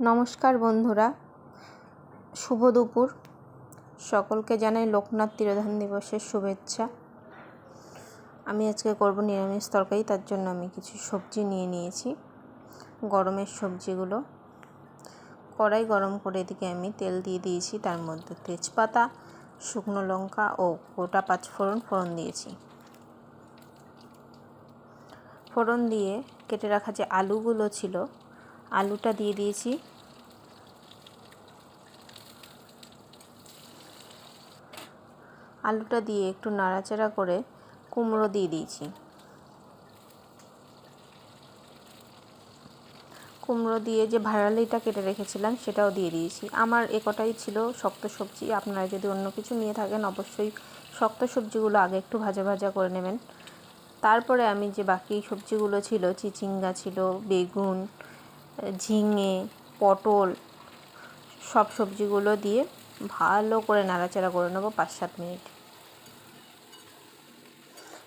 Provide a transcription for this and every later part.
নমস্কার বন্ধুরা। শুভ দুপুর। সকলকে জানাই লোকনাথ তিরোধান দিবসের শুভেচ্ছা। আমি আজকে করব নিরামিষ তরকারি, তার জন্য আমি কিছু সবজি নিয়ে নিয়েছি, গরমের সবজিগুলো। কড়াই গরম করে এদিকে আমি তেল দিয়ে দিয়েছি, তার মধ্যে তেজপাতা, শুকনো লঙ্কা ও গোটা পাঁচফোড়ন ফোড়ন দিয়েছি। ফোড়ন দিয়ে কেটে রাখা যে আলুগুলো ছিল আলুটা দিয়ে দিয়েছি। আলুটা দিয়ে একটু নাড়াচাড়া করে কুমড়ো দিয়ে দিয়েছি। কুমড়ো দিয়ে যে ভাড়ালিটা কেটে রেখেছিলাম, সেটাও দিয়ে দিয়েছি। আমার একটাই ছিল শক্ত সবজি। আপনারা যদি অন্য কিছু নিয়ে থাকেন, অবশ্যই শক্ত সবজিগুলো আগে একটু ভাজা ভাজা করে নেবেন। তারপরে আমি যে বাকি সবজিগুলো ছিল, চিচিঙ্গা ছিল, বেগুন ঝিঙে, পটল, সব সবজিগুলো দিয়ে ভালো করে নাড়াচাড়া করে নেব পাঁচ সাত মিনিট।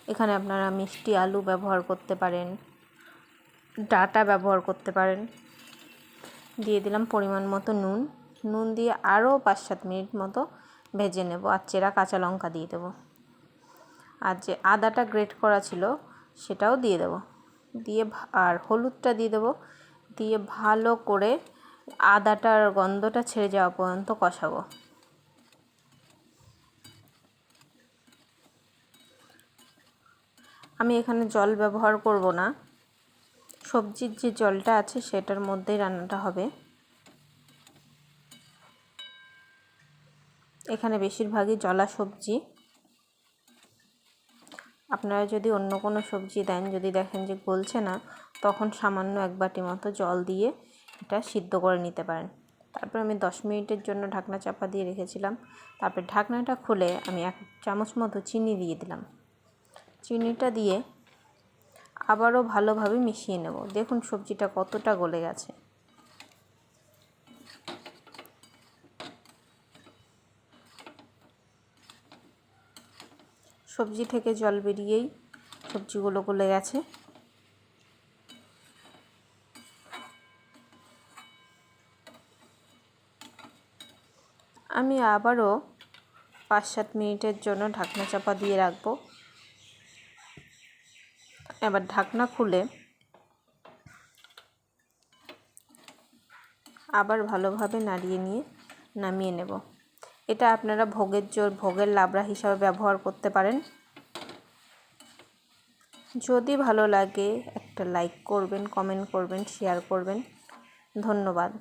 এখানে আপনারা মিষ্টি আলু ব্যবহার করতে পারেন, ডাটা ব্যবহার করতে পারেন। দিয়ে দিলাম পরিমাণ মতো নুন। নুন দিয়ে আরও পাঁচ সাত মিনিট মতো ভেজে নেব। আর চেরা কাঁচা লঙ্কা দিয়ে দেবো। আর যে আদাটা গ্রেট করা ছিল সেটাও দিয়ে দেবো। দিয়ে আর হলুদটা দিয়ে দেবো। দিয়ে ভালো করে আদাটার গন্ধটা ছেড়ে যাওয়া পর্যন্ত কষাবো। আমি এখানে জল ব্যবহার করব না। সবজির যে জলটা আছে সেটার মধ্যেই রান্নাটা হবে। এখানে বেশিরভাগই জলা সবজি। আপনারা যদি অন্য কোনো সবজি দেন, যদি দেখেন যে গলছে না, তখন সামান্য এক বাটি মতো জল দিয়ে এটা সিদ্ধ করে নিতে পারেন। তারপর আমি দশ মিনিটের জন্য ঢাকনা চাপা দিয়ে রেখেছিলাম। তারপর ঢাকনাটা খুলে আমি এক চামচ মতো চিনি দিয়ে দিলাম। চিনিটা দিয়ে আবারও ভালোভাবে মিশিয়ে নেব। দেখুন সবজিটা কতটা গলে গেছে। সবজি থেকে জল বেরিয়েই সবজিগুলো গলে গেছে। আমি আবারও পাঁচ সাত মিনিটের জন্য ঢাকনা চাপা দিয়ে রাখব। এবার ঢাকনা খুলে আবার ভালোভাবে নাড়িয়ে নিয়ে নামিয়ে নেব। এটা আপনারা ভোগের জোর, ভোগের লাবড়া হিসাবে ব্যবহার করতে পারেন। যদি ভালো লাগে একটা লাইক করবেন কমেন্ট করবেন শেয়ার করবেন। ধন্যবাদ।